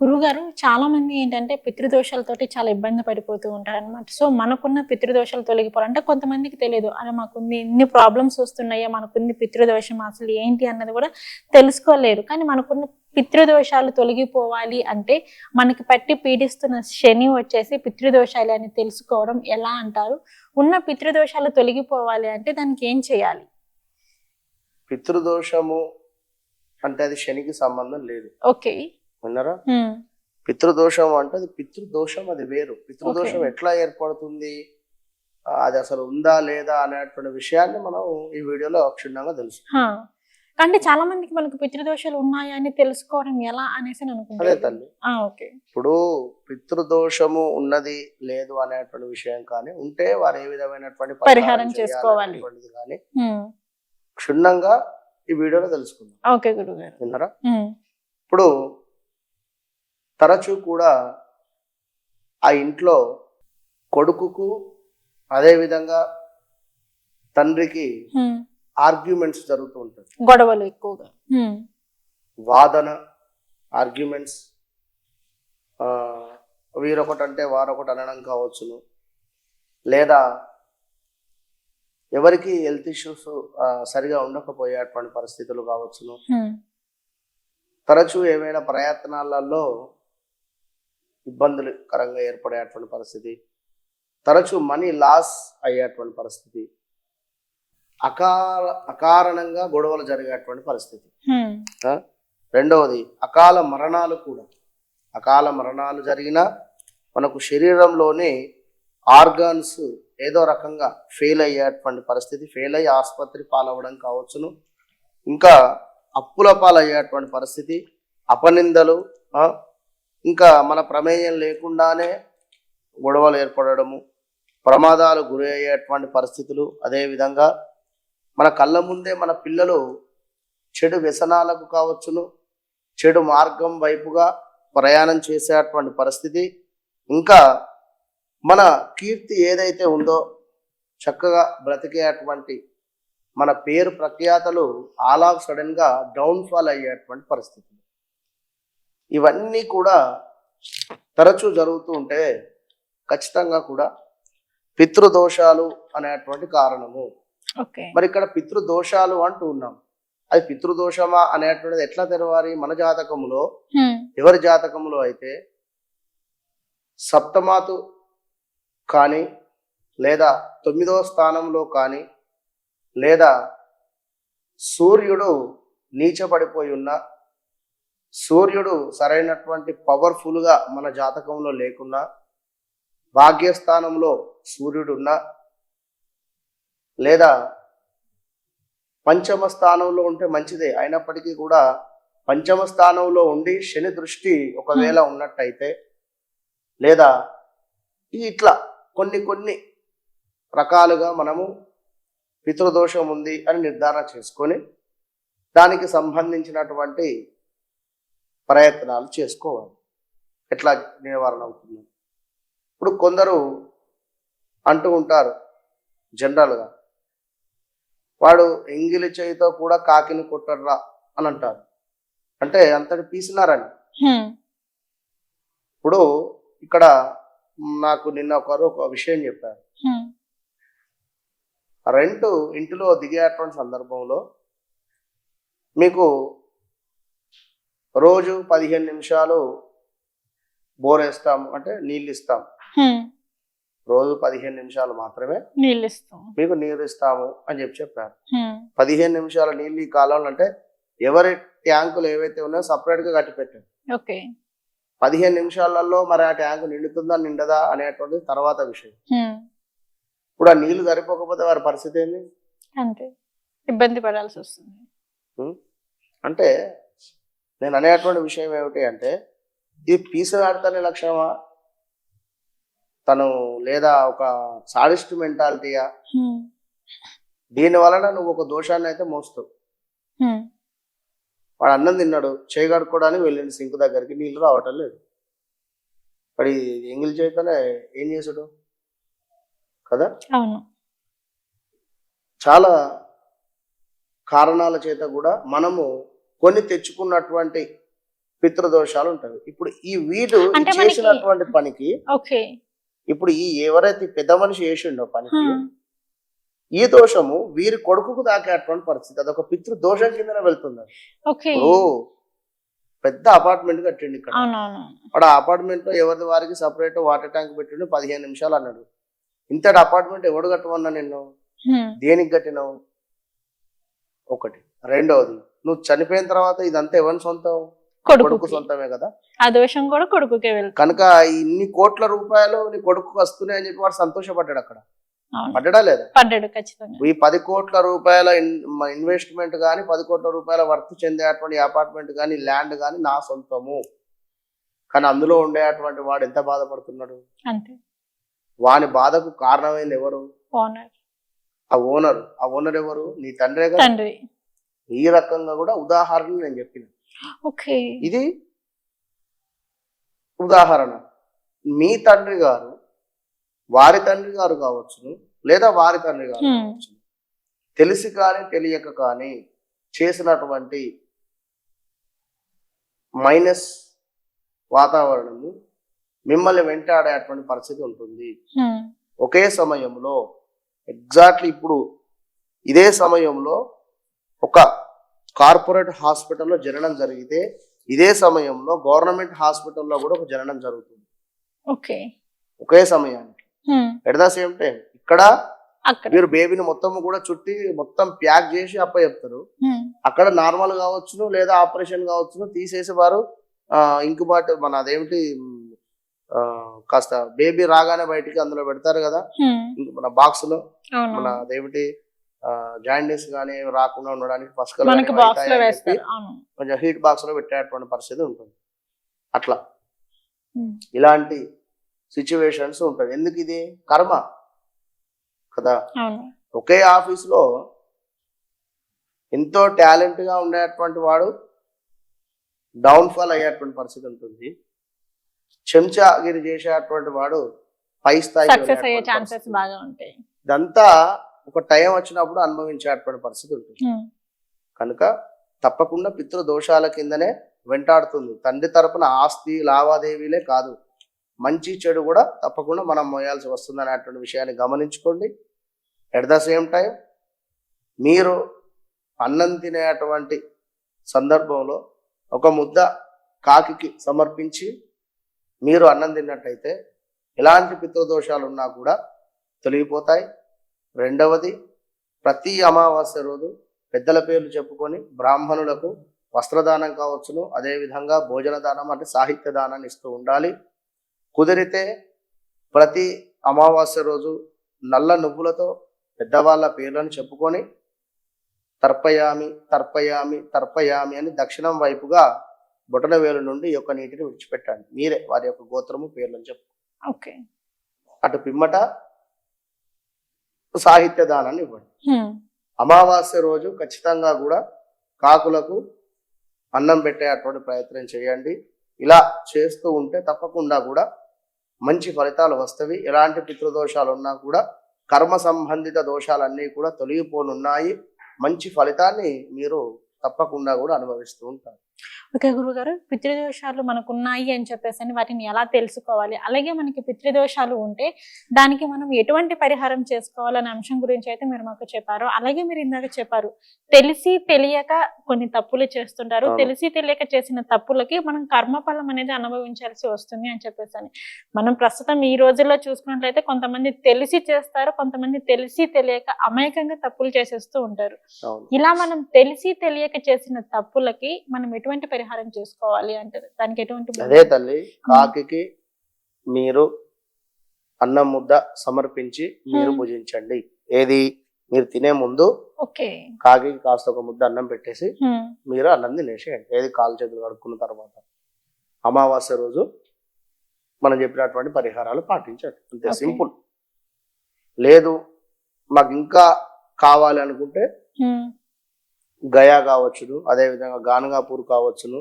గురువుగారు చాలా మంది ఏంటంటే పితృదోషాలతోటి చాలా ఇబ్బంది పడిపోతూ ఉంటారు అనమాట సో మనకున్న పితృదోషాలు తొలగిపోవాలంటే కొంతమందికి తెలియదు. అరే మాకుంది ఇన్ని ప్రాబ్లమ్స్ వస్తున్నాయా? మనకుంది పితృదోషం అసలు ఏంటి అన్నది కూడా తెలుసుకోలేరు. కానీ మనకున్న పితృదోషాలు తొలగిపోవాలి అంటే మనకి పట్టి పీడిస్తున్న శని వచ్చేసి పితృదోషాలు అని తెలుసుకోవడం ఎలా అంటారు? ఉన్న పితృదోషాలు తొలగిపోవాలి అంటే దానికి ఏం చేయాలి? పితృదోషము అంటే అది శనికి సంబంధం లేదు. ఓకే. విన్నారా? పితృదోషం అంటే అది పితృదోషం అది వేరు. పితృదోషం. ఎట్లా ఏర్పడుతుంది? అది అసలు ఉందా లేదా అనేటువంటి విషయాన్ని మనం ఈ వీడియోలో క్షుణ్ణంగా తెలుసు. అంటే చాలా మందికి మనకు పితృదోషాలు ఉన్నాయా అని తెలుసుకోవడం ఎలా అనేసి అదే తల్లి. ఇప్పుడు పితృదోషము ఉన్నది లేదు అనేటువంటి విషయం కానీ ఉంటే వారు ఏ విధమైనటువంటి పరిహారం చేసుకోవాలి. కానీ క్షుణ్ణంగా ఈ వీడియోలో తెలుసుకుందాం. ఓకే గురుగారు. విన్నారా? ఇప్పుడు తరచూ కూడా ఆ ఇంట్లో కొడుకుకు అదేవిధంగా తండ్రికి ఆర్గ్యుమెంట్స్ జరుగుతూ ఉంటుంది గొడవలు ఎక్కువగా. వాదన ఆర్గ్యుమెంట్స్ వీరొకటి అంటే వారొకటి అనడం కావచ్చును. లేదా ఎవరికి హెల్త్ ఇష్యూస్ సరిగా ఉండకపోయేటువంటి పరిస్థితులు కావచ్చును. తరచూ ఏమైనా ప్రయత్నాలలో ఇబ్బందులకరంగా ఏర్పడేటువంటి పరిస్థితి. తరచూ మనీ లాస్ అయ్యేటువంటి పరిస్థితి. అకాల అకారణంగా గొడవలు జరిగేటువంటి పరిస్థితి? రెండవది అకాల మరణాలు కూడా. అకాల మరణాలు జరిగినా మనకు శరీరంలోని ఆర్గాన్స్ ఏదో రకంగా ఫెయిల్ అయ్యేటువంటి పరిస్థితి. ఫెయిల్ అయ్యి ఆసుపత్రి పాలవ్వడం కావచ్చును. ఇంకా అప్పుల పాలయ్యేటువంటి పరిస్థితి. అపనిందలు? ఇంకా మన ప్రమేయం లేకుండానే గొడవలు ఏర్పడము ప్రమాదాలు గురి అయ్యేటువంటి పరిస్థితులు అదేవిధంగా మన కళ్ళ ముందే మన పిల్లలు చెడు వ్యసనాలకు కావచ్చును చెడు మార్గం వైపుగా ప్రయాణం చేసేటువంటి పరిస్థితి. ఇంకా మన కీర్తి ఏదైతే ఉందో చక్కగా బ్రతికేటువంటి మన పేరు ప్రఖ్యాతలు ఆల్ ఆఫ్ సడన్ డౌన్ఫాల్ అయ్యేటువంటి పరిస్థితి ఇవన్నీ కూడా తరచూ జరుగుతూ ఉంటే ఖచ్చితంగా కూడా పితృదోషాలు అనేటువంటి కారణము. మరి ఇక్కడ పితృదోషాలు అంటూ ఉన్నాం. అది పితృదోషమా అనేటువంటిది ఎట్లా తెరవాలి? మన జాతకములో ఎవరి జాతకములో అయితే సప్తమాతు కానీ లేదా తొమ్మిదవ స్థానంలో కానీ లేదా సూర్యుడు నీచపడిపోయి ఉన్న సూర్యుడు సరైనటువంటి పవర్ఫుల్గా మన జాతకంలో లేకున్నా భాగ్యస్థానంలో సూర్యుడు ఉన్నా లేదా పంచమ స్థానంలో ఉంటే మంచిదే. అయినప్పటికీ కూడా పంచమ స్థానంలో ఉండి శని దృష్టి ఒకవేళ ఉన్నట్టయితే లేదా ఇట్లా కొన్ని కొన్ని రకాలుగా మనము పితృదోషం ఉంది అని నిర్ధారణ చేసుకొని దానికి సంబంధించినటువంటి ప్రయత్నాలు చేసుకోవాలి. ఎట్లా నివారణ అవుతుంది? ఇప్పుడు కొందరు అంటూ ఉంటారు జనరల్గా వాడు ఎంగిలి చేయితో కూడా కాకిని కొట్టర్రా అని అంటారు. అంటే అంతటి పీసినారని. ఇప్పుడు ఇక్కడ నాకు నిన్న ఒకరు ఒక విషయం చెప్పారు. రెంట్ ఇంటిలో దిగేటువంటి సందర్భంలో మీకు రోజు పదిహేను నిమిషాలు బోర్ వేస్తాము అంటే నీళ్ళు ఇస్తాం రోజు పదిహేను నిమిషాలు మాత్రమే నీళ్ళు ఇస్తాం మీకు నీరు ఇస్తాము అని చెప్పి చెప్పారు. పదిహేను నిమిషాల నీళ్ళు ఈ కాలంలో అంటే ఎవరి ట్యాంకులు ఏవైతే ఉన్నాయో separate గా కట్టి పెట్టారు ఓకే. పదిహేను నిమిషాలలో మరి ఆ ట్యాంకు నిండుతుందా నిండదా అనేటువంటిది తర్వాత విషయం. ఇప్పుడు ఆ నీళ్ళు సరిపోకపోతే వారి పరిస్థితి ఏంది? అంతే. ఇబ్బంది పడాల్సి వస్తుంది? అంటే నేను అనేటువంటి విషయం ఏమిటి అంటే ఇది పీసగాడితనే లక్షణమా? తను లేదా ఒక సాడిస్ట్ మెంటాలిటీయా? దీని వలన నువ్వు ఒక దోషాన్ని అయితే మోస్తావు. వాడు అన్నం తిన్నాడు చేయి కడుక్కోవడానికి వెళ్ళింది సింక్ దగ్గరికి నీళ్ళు రావటం లేదు. మరి ఎంగిల్ చేతనే ఏం చేసుడు కదా? చాలా కారణాల చేత కూడా మనము కొని తెచ్చుకున్నటువంటి పితృదోషాలు ఉంటాయి. ఇప్పుడు ఈ వీడు చేసినటువంటి పనికి ఇప్పుడు ఈ ఎవరైతే పెద్ద మనిషి చేసిండో పనికి ఈ దోషము వీరి కొడుకుకు తాకేటువంటి పరిస్థితి. అదొక పితృ దోషం కిందనే వెళ్తుంది. ఇప్పుడు పెద్ద అపార్ట్మెంట్ కట్టిండు ఇక్కడ. ఆ అపార్ట్మెంట్లో ఎవరి వారికి సపరేట్ వాటర్ ట్యాంక్ పెట్టిండు పదిహేను నిమిషాలు అన్నాడు. ఇంతటి అపార్ట్మెంట్ ఎవడు కట్టమన్నా నిన్ను. దేనికి కట్టినావు? ఒకటి. రెండవది నువ్వు చనిపోయిన తర్వాత ఇదంతా ఎవరి సొంతం? కొడుకు సొంతమే కదా? ఆ దోషం కూడా కొడుకుకే వెళ్తుంది. కనుక ఇన్ని కోట్ల రూపాయలు నీ కొడుకు వస్తున్నాయి అని చెప్పి వాడు సంతోషపడ్డాడు అక్కడ. పడ్డా లేదా? పడ్డాడు ఖచ్చితంగా. ఈ పది కోట్ల రూపాయల ఇన్వెస్ట్మెంట్ కానీ పది కోట్ల రూపాయల వర్త్ చెందేటువంటి అపార్ట్మెంట్ కానీ ల్యాండ్ కానీ నా సొంతము. కానీ అందులో ఉండేటువంటి వాడు ఎంత బాధపడుతున్నాడు? అంతే. వాని బాధకు కారణమైంది ఎవరు? ఓనర్ ఆ ఓనర్ ఆ ఓనర్ ఎవరు? నీ తండ్రే కదా? తండ్రి. ఈ రకంగా కూడా ఉదాహరణ నేను చెప్పిన. ఓకే. ఇది ఉదాహరణ. మీ తండ్రి గారు వారి తండ్రి గారు కావచ్చును లేదా వారి తండ్రి గారు. కావచ్చు తెలిసి కానీ తెలియక కానీ చేసినటువంటి మైనస్ వాతావరణము మిమ్మల్ని వెంటాడేటువంటి పరిస్థితి ఉంటుంది. ఒకే సమయంలో ఎగ్జాక్ట్లీ ఇప్పుడు ఇదే సమయంలో ఒక కార్పొరేట్ హాస్పిటల్లో జననం జరిగితే ఇదే సమయంలో గవర్నమెంట్ హాస్పిటల్లో కూడా ఒక జననం జరుగుతుంది. ఓకే. ఒకే సమయానికి. ఎట్ ద సేమ్ టైం ఇక్కడ మీరు బేబీని మొత్తం కూడా చుట్టి మొత్తం ప్యాక్ చేసి అప్ప చెప్తారు. అక్కడ నార్మల్ కావచ్చును లేదా ఆపరేషన్ కావచ్చును తీసేసి వారు ఇంకుబాట్ మన అదేమిటి కాస్త బేబీ రాగానే బయటికి అందులో పెడతారు కదా? మన బాక్స్లో మన అదేమిటి జాయిండీస్ కానీ రాకుండా ఉండడానికి పసుకలు కొంచెం హీట్ బాక్స్లో పెట్టేటువంటి పరిస్థితి ఉంటుంది. అట్లా. ఇలాంటి సిచ్యువేషన్స్ ఉంటాయి. ఎందుకు ఇది? కర్మ. కదా? ఒకే ఆఫీస్లో ఎంతో టాలెంట్గా ఉండేటువంటి వాడు డౌన్ ఫాల్ అయ్యేటువంటి పరిస్థితి ఉంటుంది. చెంచాగిరి చేసేటువంటి వాడు పై ఉంటాయి. ఇదంతా ఒక టైం వచ్చినప్పుడు అనుభవించేటువంటి పరిస్థితి ఉంటుంది. హ్మ్. కనుక తప్పకుండా పితృ దోషాల కిందనే వెంటాడుతుంది. తండ్రి తరపున ఆస్తి లావాదేవీలే కాదు. మంచి చెడు కూడా తప్పకుండా మనం మోయాల్సి వస్తుంది అనేటువంటి విషయాన్ని గమనించుకోండి. ఎట్ ద సేమ్ టైం మీరు అన్నం తినేటువంటి సందర్భంలో ఒక ముద్ద కాకికి సమర్పించి మీరు అన్నం తిన్నట్టయితే ఎలాంటి పితృదోషాలు ఉన్నా కూడా తొలగిపోతాయి. రెండవది ప్రతి అమావాస్య రోజు పెద్దల పేర్లు చెప్పుకొని బ్రాహ్మణులకు వస్త్రదానం కావచ్చును. అదేవిధంగా భోజన దానం అంటే సాహిత్య దానాన్ని ఇస్తూ ఉండాలి. కుదిరితే ప్రతి అమావాస్య రోజు నల్ల నువ్వులతో పెద్దవాళ్ళ పేర్లను చెప్పుకొని తర్పయామి తర్పయామి తర్పయామి అని దక్షిణం వైపుగా బొటన వేలు నుండి ఈ యొక్క నీటిని విడిచిపెట్టండి. మీరే వారి యొక్క గోత్రము పేర్లను చెప్పు. ఓకే. అటు పిమ్మట సాహిత్య దానాన్ని ఇవ్వండి. అమావాస్య రోజు ఖచ్చితంగా కూడా కాకులకు అన్నం పెట్టేటువంటి ప్రయత్నం చేయండి. ఇలా చేస్తూ ఉంటే తప్పకుండా కూడా మంచి ఫలితాలు వస్తవి. ఎలాంటి పితృదోషాలు ఉన్నా కూడా కర్మ సంబంధిత దోషాలన్నీ కూడా తొలగిపోనున్నాయి. మంచి ఫలితాన్ని మీరు తప్పకుండా కూడా అనుభవిస్తూ ఉంటారు. ఓకే గురుగారు పితృదోషాలు మనకు ఉన్నాయి అని చెప్పేసి అని వాటిని ఎలా తెలుసుకోవాలి? అలాగే మనకి పితృదోషాలు ఉంటే దానికి మనం ఎటువంటి పరిహారం చేసుకోవాలనే అంశం గురించి అయితే మీరు మాకు చెప్పారు. అలాగే మీరు ఇందాక చెప్పారు తెలిసి తెలియక కొన్ని తప్పులు చేస్తుంటారు. తెలిసి తెలియక చేసిన తప్పులకి మనం కర్మఫలం అనేది అనుభవించాల్సి వస్తుంది అని చెప్పేసి అని. మనం ప్రస్తుతం ఈ రోజుల్లో చూసుకున్నట్లయితే కొంతమంది తెలిసి చేస్తారు కొంతమంది తెలిసి తెలియక అమాయకంగా తప్పులు చేసేస్తూ ఉంటారు. ఇలా మనం తెలిసి తెలియక చేసిన తప్పులకి మనం ఎటువంటి పరిహారం చేసుకోవాలి అంటారు? దానికి ఎటువంటి అదే తల్లి కాకికి మీరు అన్నం ముద్ద సమర్పించి మీరు. భుజించండి. ఏది మీరు తినే ముందు ఓకే. కాకి కాస్త ఒక ముద్ద అన్నం పెట్టేసి. మీరు అన్నం తినేసేయండి. ఏది కాలు చేతులు కడుక్కున్న తర్వాత. అమావాస్య రోజు మనం చెప్పినటువంటి పరిహారాలు పాటించండి. అంతే. సింపుల్. లేదు మాకు ఇంకా కావాలి అనుకుంటే. గయా కావచ్చును అదే విధంగా గానగాపూర్ కావచ్చును.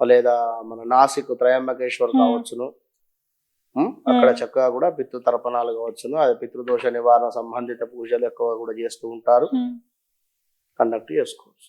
లేదా మన నాసిక్ త్రయంబకేశ్వర్. కావచ్చును అక్కడ. చక్కగా కూడా పితృ తర్పణాలు కావచ్చును అదే పితృదోష నివారణ సంబంధిత పూజలు ఎక్కువ కూడా చేస్తూ ఉంటారు. కండక్ట్ చేసుకోవచ్చు